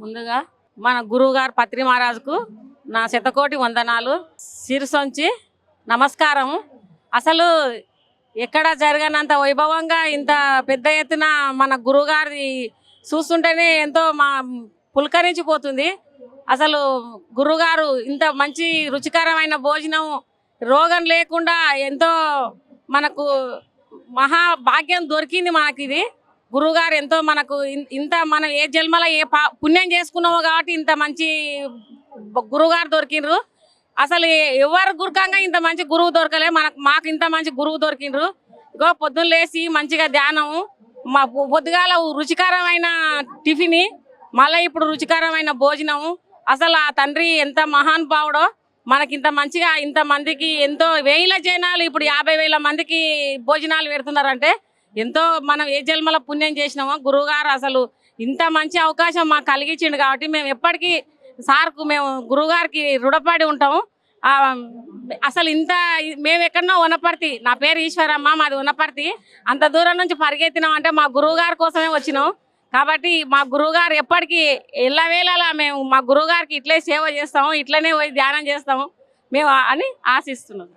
ముందుగా మన గురువుగారు పత్రి మహారాజుకు నా శతకోటి వందనాలు. శిరసొంచి నమస్కారం అసలు ఎక్కడ జరగనంత వైభవంగా ఇంత పెద్ద ఎత్తున మన గురువుగారి చూస్తుంటేనే ఎంతో మా పులకరించిపోతుంది. అసలు గురువుగారు ఇంత మంచి రుచికరమైన భోజనం రోగం లేకుండా ఎంతో మనకు మహాభాగ్యం దొరికింది మనకి ఇది గురువుగారు ఎంతో మనకు ఇన్- ఇంత మనం ఏ జన్మల ఏ పా- పుణ్యం చేసుకున్నామో కాబట్టి ఇంత మంచి గురువుగారు దొరికిండ్రు. అసలు ఎవరు గురకంగా ఇంత మంచి గురువు దొరకలే మనకు మాకు ఇంత మంచి గురువు దొరికిండ్రు. ఇగో పొద్దున్న లేచి మంచిగా ధ్యానము మా పొద్దుగాల రుచికరమైన టిఫిన్ మళ్ళీ ఇప్పుడు రుచికరమైన భోజనము. అసలు ఆ తండ్రి ఎంత మహానుభావుడో మనకి ఇంత మంచిగా ఇంతమందికి ఎంతో వేల జనాలు ఇప్పుడు యాభై వేల మందికి భోజనాలు పెడుతున్నారంటే ఎంతో మనం ఏ జన్మల పుణ్యం చేసినామో గురువుగారు అసలు ఇంత మంచి అవకాశం మాకు కలిగించిండు కాబట్టి మేము ఎప్పటికీ సార్కు మేము గురువుగారికి రుణపడి ఉంటాము. అసలు ఇంత మేము ఎక్కడనో వనపర్తి నా పేరు ఈశ్వరమ్మ మాది వనపర్తి. అంత దూరం నుంచి పరిగెత్తినాం అంటే మా గురువుగారి కోసమే వచ్చినాం. కాబట్టి మా గురువుగారు ఎప్పటికీ ఎల్లవేళలా మేము మా గురువుగారికి ఇట్లే సేవ చేస్తాము ఇట్లనే పోయి ధ్యానం చేస్తాము. మేము అని ఆశిస్తున్నాం.